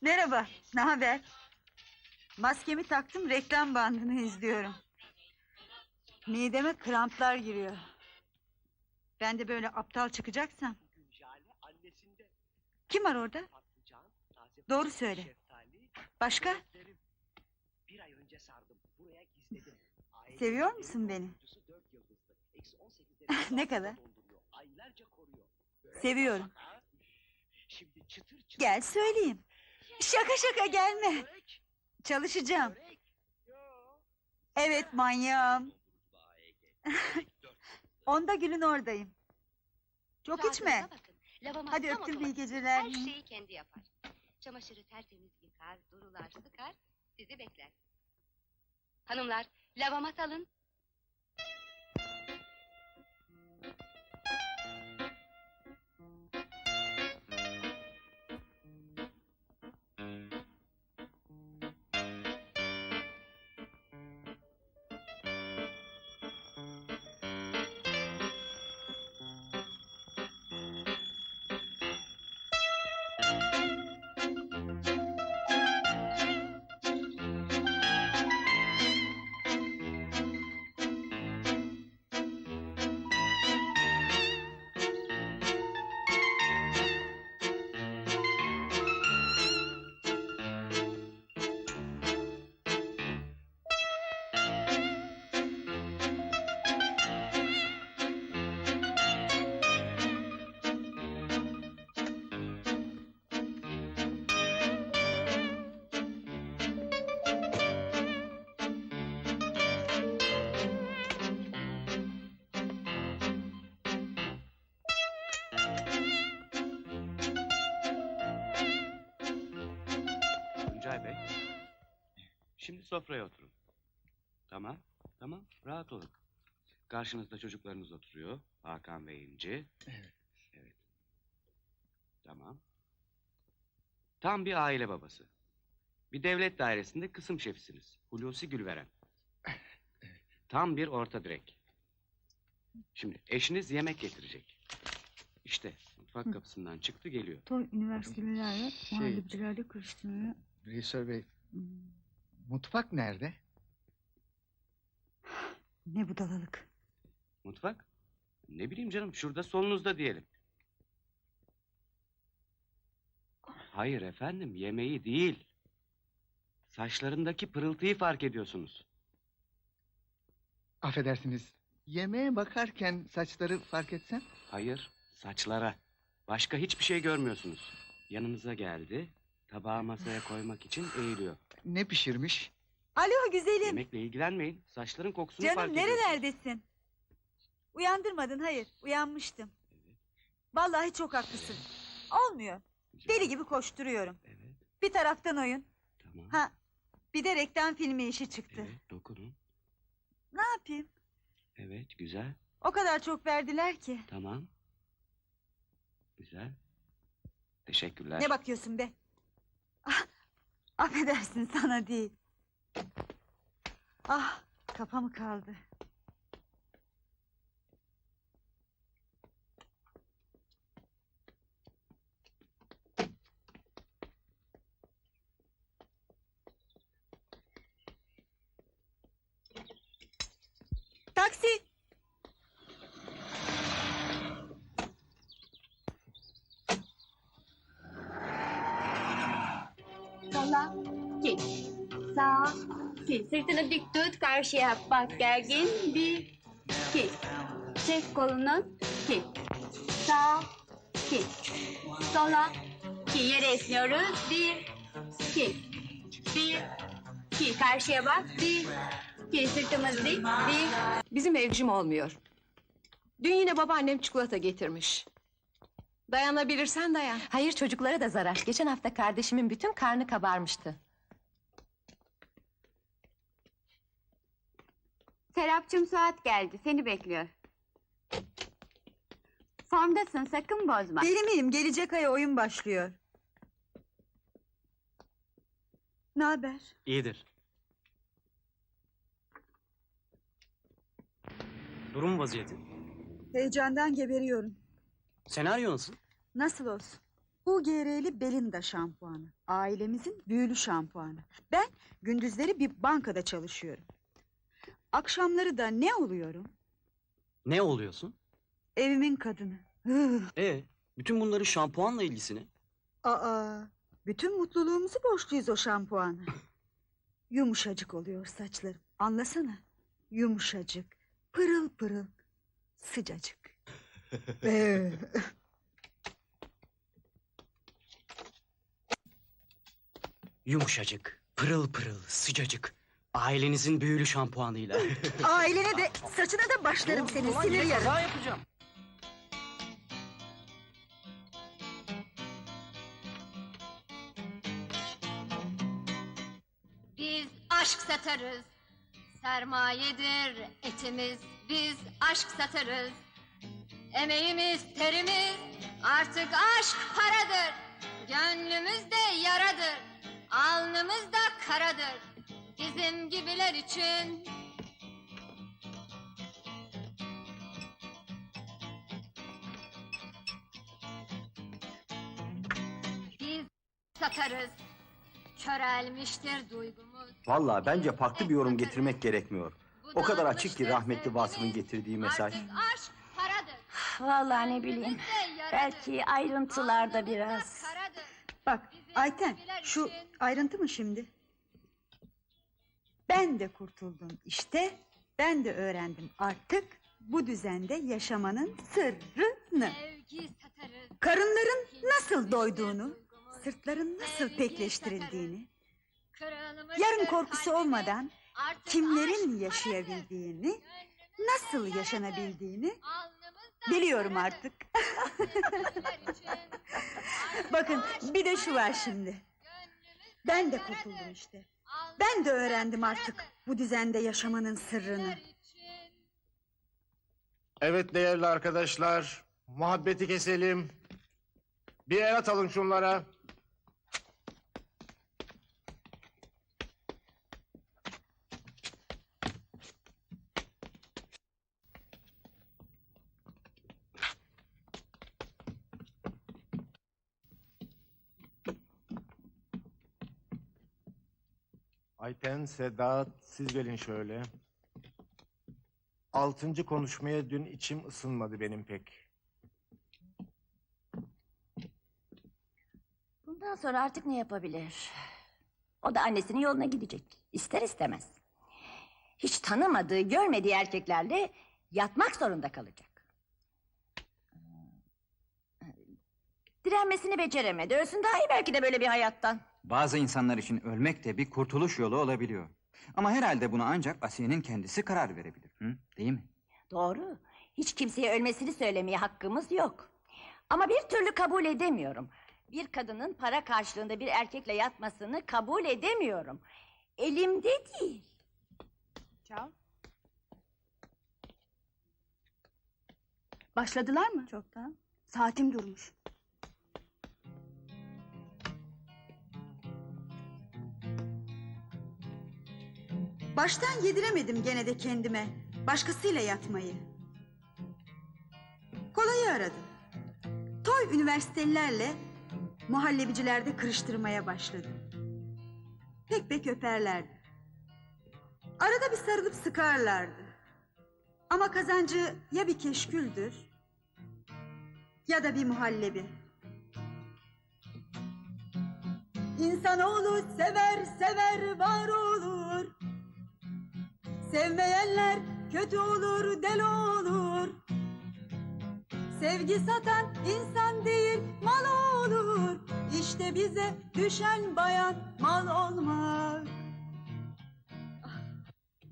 Merhaba, ne haber? Maskemi taktım, reklam bandını izliyorum. Mideme kramplar giriyor. Ben de böyle aptal çıkacaksam. Kim var orada? Doğru söyle. Başka? Bir ay önce sardım. Buraya gizledim. Seviyor musun beni? dondurucusu dört yıldızlı. Eksi 18 derece Ne kadar? Seviyorum. Gel söyleyeyim. Şaka şaka gelme. Çalışacağım. Evet manyağım. Onda günün oradayım. Çok içme. Hadi öptüm iyi geceler. Her şeyi kendi yapar. Çamaşırı tertemiz yıkar, durular sıkar, sizi bekler. Hanımlar, lavamat alın. Sofraya oturun. Tamam, tamam. Rahat olun. Karşınızda çocuklarınız oturuyor. Hakan ve İnci. Evet. Evet. Tamam. Tam bir aile babası. Bir devlet dairesinde kısım şefisiniz. Hulusi Gülveren. Tam bir orta direk. Şimdi eşiniz yemek getirecek. İşte mutfak Hı. kapısından çıktı geliyor. Toy üniversitelerle, Şey- muhallebicilerle karıştırmaya... Reisör Bey, Hmm, mutfak nerede? Ne budalalık. Mutfak? Ne bileyim canım şurada solunuzda diyelim. Hayır efendim yemeği değil. Saçlarındaki pırıltıyı fark ediyorsunuz. Affedersiniz, yemeğe bakarken saçları fark etsem? Hayır saçlara. Başka hiçbir şey görmüyorsunuz. Yanınıza geldi. Tabağı masaya koymak için eğiliyor. Ne pişirmiş? Alo güzelim. Yemekle ilgilenmeyin. Saçların kokusunu fark Canım ediyorsunuz. nerelerdesin? Uyandırmadın hayır. Uyanmıştım. Evet, Vallahi çok haklısın. Olmuyor. güzel. Deli gibi koşturuyorum. Evet Bir taraftan oyun. tamam. Ha bir de reklam filmi işi çıktı. Evet dokunun. Ne yapayım? Evet güzel. O kadar çok verdiler ki. Tamam. Güzel. Teşekkürler. Ne bakıyorsun be? Ah, affedersin sana değil. Ah kafa mı kaldı? Sola, git. Sağ, git. Sırtını dik tut, karşıya bak gergin. Bir, git. Çek kolunu, git. Sağ, git. Sola, ki yere esniyoruz. Bir, git. Bir, ki karşıya bak. Bir, ki sırtımız dik. Bir, Bizim evcim olmuyor. Dün yine babaannem çikolata getirmiş. Dayanabilirsen dayan. Hayır çocuklara da zarar. Geçen hafta kardeşimin bütün karnı kabarmıştı. Serapcığım Suat geldi. Seni bekliyor. Formdasın sakın bozma. Deli miyim? Gelecek ay oyun başlıyor. Ne haber? İyidir. Durum vaziyeti. Heyecandan geberiyorum. Senaryo nasıl? Nasıl olsun? UGR'li Belinda şampuanı. Ailemizin büyülü şampuanı. Ben gündüzleri bir bankada çalışıyorum. Akşamları da ne oluyorum? Ne oluyorsun? Evimin kadını. Hıh. E, bütün bunların şampuanla ilgisi ne? Aa, bütün mutluluğumuzu borçluyuz o şampuana. Yumuşacık oluyor saçlarım. Anlasana. Yumuşacık, pırıl pırıl, sıcacık. Ee, Yumuşacık, pırıl pırıl, sıcacık. Ailenizin büyülü şampuanıyla. Ailene de, saçına da başlarım senin Ulan sinir yine yarın. kaza yapacağım. Biz aşk satarız. Sermayedir etimiz. Biz aşk satarız. Emeğimiz, terimiz. Artık aşk paradır. Gönlümüzde yaradır. Alnımızda karadır. Bizim gibiler için Biz satarız. Körelmiştir duygumuz. Vallahi bence farklı bir yorum getirmek gerekmiyor. O kadar açık ki rahmetli Vasıf'ın getirdiği mesaj. Vallahi ne bileyim. Belki ayrıntılarda biraz. Bak Ayten, şu ayrıntı mı şimdi? Ben de kurtuldum işte. Ben de öğrendim artık bu düzende yaşamanın sırrını. Karınların nasıl doyduğunu, sırtların nasıl pekleştirildiğini, yarın korkusu olmadan Artık kimlerin yaşayabildiğini, nasıl yaşanabildiğini biliyorum artık. Bakın bir de şu var şimdi. Ben de kurtuldum işte. Ben de öğrendim artık bu düzende yaşamanın sırrını. Evet değerli arkadaşlar, muhabbeti keselim. Bir el atalım şunlara. Ayten, Sedat, siz gelin şöyle. Altıncı konuşmaya dün içim ısınmadı benim pek. Bundan sonra artık ne yapabilir? O da annesinin yoluna gidecek. İster istemez. Hiç tanımadığı, görmediği erkeklerle yatmak zorunda kalacak. Direnmesini beceremedi. Ölsün daha iyi belki de böyle bir hayattan. Bazı insanlar için ölmek de bir kurtuluş yolu olabiliyor. Ama herhalde buna ancak Asiye'nin kendisi karar verebilir. Hı? Değil mi? Doğru. Hiç kimseye ölmesini söylemeye hakkımız yok. Ama bir türlü kabul edemiyorum. Bir kadının para karşılığında bir erkekle yatmasını kabul edemiyorum. Elimde değil. Çal. Başladılar mı? Çoktan. Saatim durmuş. Baştan yediremedim gene de kendime. Başkasıyla yatmayı. Kolayı aradım. Toy üniversitelilerle muhallebicilerde kırıştırmaya başladım. Pek pek öperlerdi. Arada bir sarılıp sıkarlardı. Ama kazancı ya bir keşküldür ya da bir muhallebi. İnsanoğlu sever sever var olur. Sevmeyenler kötü olur del olur. Sevgi satan insan değil mal olur. İşte bize düşen bayan mal olmak.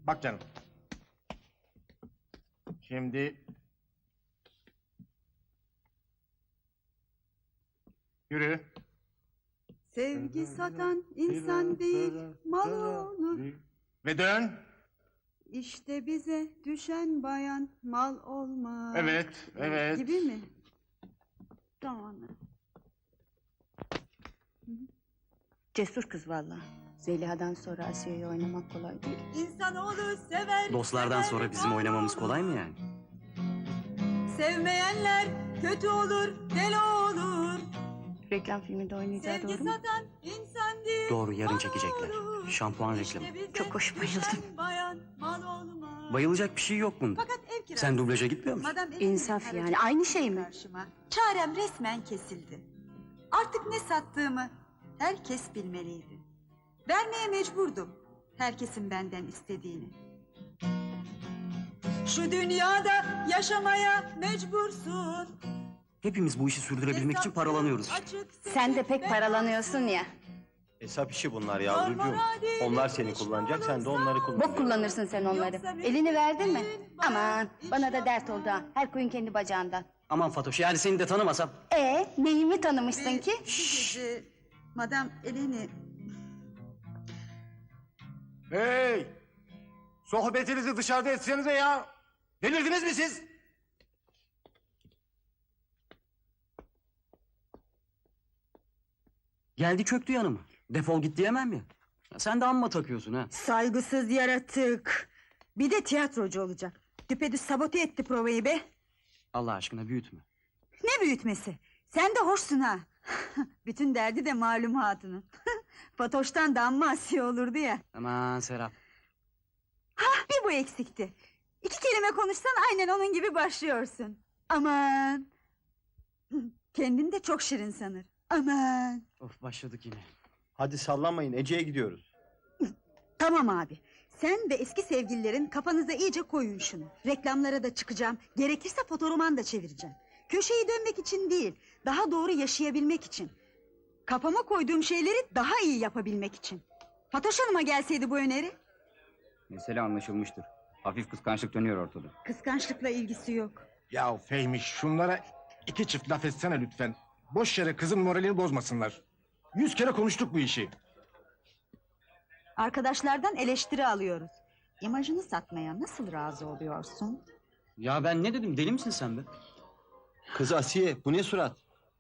Bak canım. Şimdi... Yürü. Sevgi satan insan değil mal olur. Ve dön. İşte bize düşen bayan mal olmak. Evet, evet. Gibi mi? Tamam. Cesur kız valla. Zeliha'dan sonra Asiye'yi oynamak kolay değil. İnsanoğlu sever. Dostlardan sever, sonra bizim oynamamız kolay mı yani? Sevmeyenler kötü olur, deli olur. Reklam filminde oynayacağı Sevgi doğru mu? satan insan değil. Doğru yarın çekecekler. Şampuan reklamı. Çok hoş bayıldım. Bayılacak bir şey yok bunda. Fakat ev kirası. Sen dublaja gitmiyor musun? Madam İnsaf yani, aynı şey mi? Karşıma. Çarem resmen kesildi. Artık ne sattığımı herkes bilmeliydi. Vermeye mecburdum. Herkesin benden istediğini. Şu dünyada yaşamaya mecbursun. Hepimiz bu işi sürdürebilmek için paralanıyoruz. Açık, Sen de pek paralanıyorsun ya. Hesap işi bunlar yavrucuğum. Onlar seni kullanacak, sen de onları Bok kullanacaksın. kullanırsın sen onları. Elini verdin mi? Aman bana da dert oldu ha. Her koyun kendi bacağından. Aman Fatoş yani seni de tanımasam. E neyimi tanımışsın ki? Madam Eleni Hey! Sohbetinizi dışarıda etsenize ya. Delirdiniz mi siz? Geldi çöktü yanıma. Defol git diyemem ya. ya sen de amma takıyorsun ha. saygısız yaratık. Bir de tiyatrocu olacak. Düpedüz sabote etti provayı be. Allah aşkına büyütme. Ne büyütmesi? Sen de hoşsun ha. Bütün derdi de malum hatunun. Fatoş'tan damma asiye olurdu ya. Aman Serap. Bir bu eksikti. İki kelime konuşsan aynen onun gibi başlıyorsun. Aman. Kendini de çok şirin sanır. Aman. Of başladık yine. Hadi sallanmayın, Ece'ye gidiyoruz. Tamam abi. Sen ve eski sevgililerin kafanıza iyice koyun şunu. Reklamlara da çıkacağım. Gerekirse fotoroman da çevireceğim. Köşeyi dönmek için değil, daha doğru yaşayabilmek için. Kafama koyduğum şeyleri daha iyi yapabilmek için. Fatoş Hanım'a gelseydi bu öneri. Mesele anlaşılmıştır. Hafif kıskançlık dönüyor ortada. Kıskançlıkla ilgisi yok. Ya Fehmi şunlara iki çift laf etsene lütfen. Boş yere kızın moralini bozmasınlar. Yüz kere konuştuk bu işi. Arkadaşlardan eleştiri alıyoruz. İmajını satmaya nasıl razı oluyorsun? Ya ben ne dedim deli misin sen be? Kız Asiye, bu ne surat?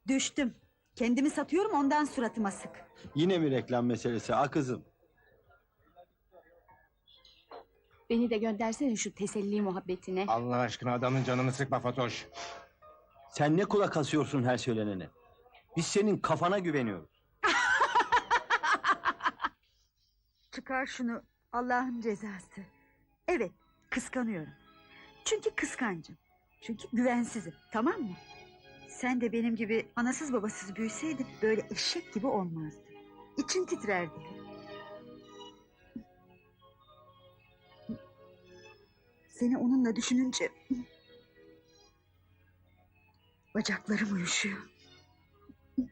Düştüm. Kendimi satıyorum ondan suratıma sık. Yine mi reklam meselesi, a kızım? Beni de göndersene şu teselli muhabbetine. Allah aşkına adamın canını sıkma Fatoş. Sen ne kulak asıyorsun her söylenene? Biz senin kafana güveniyoruz. Çıkar şunu Allah'ın cezası. Evet kıskanıyorum. Çünkü kıskancım. Çünkü güvensizim tamam mı? Sen de benim gibi anasız babasız büyüseydin böyle eşek gibi olmazdı. İçin titrerdi. Seni onunla düşününce... Bacaklarım uyuşuyor.